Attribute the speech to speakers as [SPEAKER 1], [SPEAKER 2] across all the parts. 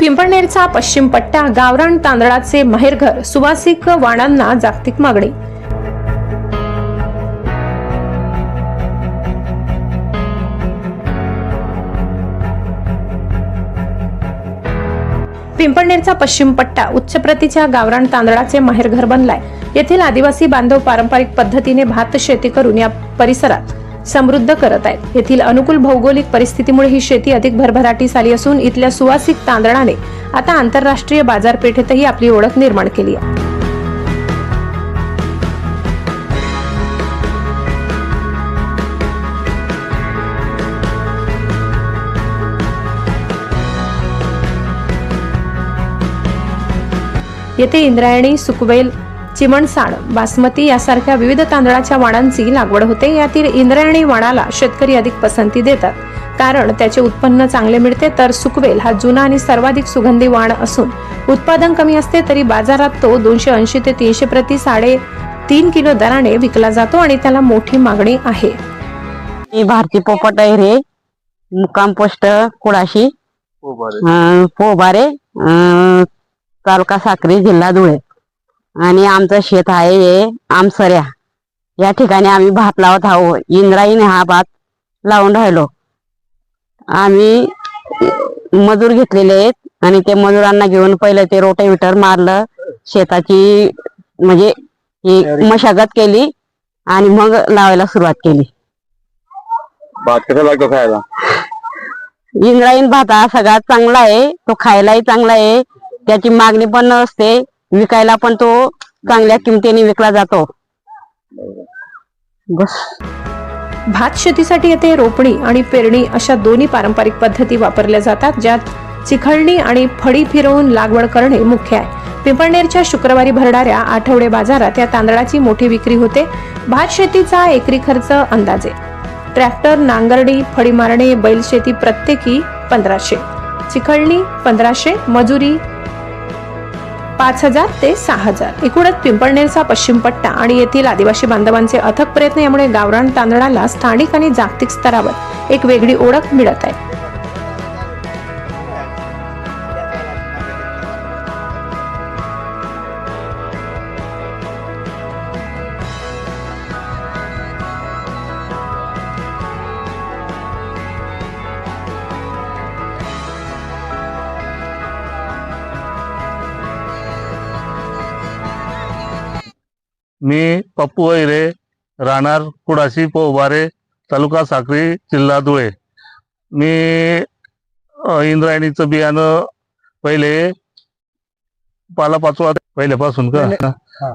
[SPEAKER 1] पिंपळनेरचा पश्चिम पट्टा गावरान तांदळाचे माहेरघर सुवासिक वाणांना जागतिक मागणी. पिंपळनेरचा पश्चिम पट्टा उच्च प्रतीच्या गावरान तांदळाचे माहेरघर बनलाय. येथील आदिवासी बांधव पारंपरिक पद्धतीने भात शेती करून या परिसरात समृद्ध करत आहेत. येथील अनुकूल भौगोलिक परिस्थितीमुळे ही शेती अधिक भरभराटीस आली असून इथल्या सुवासिक तांदळाने आता आंतरराष्ट्रीय बाजारपेठेतही आपली ओळख निर्माण केली आहे. येथे इंद्रायणी सुकवेल चिमणसाण बासमती यासारख्या विविध तांदळाच्या वाणांची लागवड होते. यातील इंद्रायणी वाणाला शेतकरी अधिक पसंती देतात. कारण त्याचे उत्पन्न चांगले मिळते तर सुकवेल हा जुना आणि सर्वाधिक सुगंधी वाण असून उत्पादन कमी असते तरी बाजारात तो दोनशे ऐंशी ते तीनशे प्रति साडे तीन किलो दराने विकला जातो आणि त्याला मोठी मागणी आहे.
[SPEAKER 2] मी भारती पोपट रे. मुक्काम पोस्ट कुडाशी
[SPEAKER 3] हो
[SPEAKER 2] पोबारे तालुका साक्री जिल्हा धुळे. आणि आमचं शेत आहे हे आमसऱ्या. या ठिकाणी आम्ही भात लावत आहो इंद्रायणी हा भात लावून राहिलो. आम्ही मजूर घेतलेले आहेत आणि ते मजुरांना घेऊन पहिलं ते रोटेविटर मारलं. शेताची म्हणजे मशागत केली आणि मग लावायला सुरुवात केली.
[SPEAKER 3] भात कसा लागतो खायला?
[SPEAKER 2] इंद्रायणी भात हा सगळ्यात चांगला आहे. तो खायलाही चांगला आहे. त्याची मागणी पण असते. विकायला पण तो चांगल्या किमतीने विकला जातो. बस.
[SPEAKER 1] भात शेतीसाठी येथे रोपणी आणि पेरणी अशा दोन्ही पारंपरिक पद्धती वापरल्या जातात ज्यात चिखळणी आणि फळी फिरवून लागवड करणे मुख्य आहे. पिंपळनेरच्या शुक्रवारी भरणाऱ्या आठवडे बाजारात या तांदळाची मोठी विक्री होते. भात शेतीचा एकरी खर्च अंदाजे. ट्रॅक्टर नांगरणी फळी मारणे बैल शेती प्रत्येकी पंधराशे. चिखळणी पंधराशे मजुरी पाच हजार ते सहा हजार. एकूणच पिंपळनेरचा पश्चिम पट्टा आणि येथील आदिवासी बांधवांचे अथक प्रयत्न यामुळे गावरान तांदळाला स्थानिक आणि जागतिक स्तरावर एक वेगळी ओळख मिळत आहे.
[SPEAKER 4] मी पप्पू वैरे राहणार कुडाशी पोबारे तालुका साक्री जिल्हा धुळे. मी इंद्रायणीचं बियाणं पहिले पालापाचोळा पहिल्यापासून का?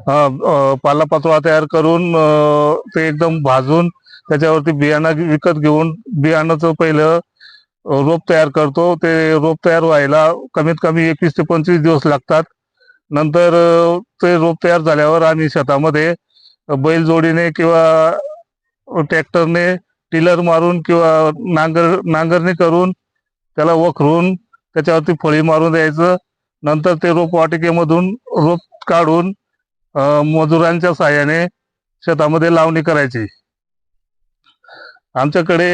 [SPEAKER 4] हा, पालापाचोळा तयार करून ते एकदम भाजून त्याच्यावरती बियाणं विकत घेऊन बियाणाचं पहिलं रोप तयार करतो. ते रोप तयार व्हायला कमीत कमी एकवीस ते पंचवीस दिवस लागतात. नंतर ते रोप तयार झाल्यावर आम्ही शेतामध्ये बैलजोडीने किंवा ट्रॅक्टरने टिलर मारून किंवा नांगर नांगरणी करून त्याला वखरून त्याच्यावरती फळी मारून द्यायचं. नंतर ते रोप वाटिकेमधून रोप काढून मजुरांच्या साहाय्याने शेतामध्ये लावणी करायची. आमच्याकडे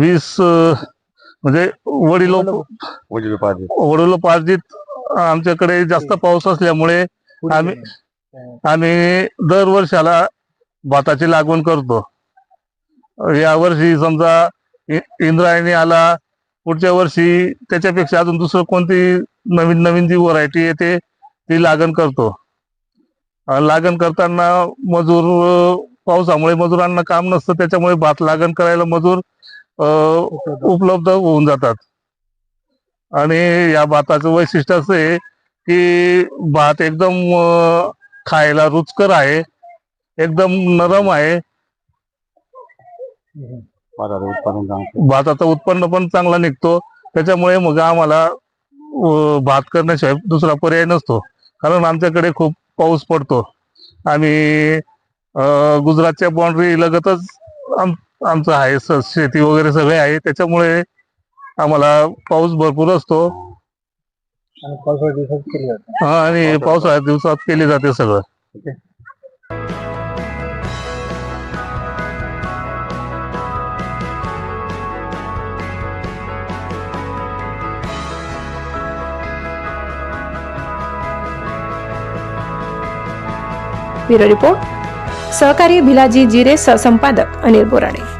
[SPEAKER 4] वीस म्हणजे वडिलो
[SPEAKER 3] वडील पाहिजे
[SPEAKER 4] वडिलोपार्जित आमच्याकडे जास्त पाऊस असल्यामुळे आम्ही आम्ही दर वर्षाला भाताची लागवड करतो. या वर्षी समजा इंद्रायणी आला पुढच्या वर्षी त्याच्यापेक्षा अजून दुसरं कोणती नवीन नवीन जी व्हरायटी येते ती लागण करतो. लागण करताना मजूर पावसामुळे मजुरांना काम नसतं त्याच्यामुळे भात लागण करायला मजूर उपलब्ध होऊन जातात. आणि या भाताचं वैशिष्ट्य असं आहे की भात एकदम खायला रुचकर आहे एकदम नरम आहे.
[SPEAKER 3] भाताचं
[SPEAKER 4] उत्पन्न पण चांगला निघतो. त्याच्यामुळे मग आम्हाला भात करण्याशिवाय दुसरा पर्याय नसतो. कारण आमच्याकडे खूप पाऊस पडतो. आम्ही अं, गुजरातच्या बाउंड्री लगतच आम आमचं आहे. शेती वगैरे सगळे आहे. त्याच्यामुळे आम्हाला पाऊस भरपूर असतो. आणि पावसाळ्या दिवसात केली जाते. केले जाते सगळं.
[SPEAKER 1] Bureau report. सहकारी भिलाजी जिरे सहसंपादक अनिल बोराडे.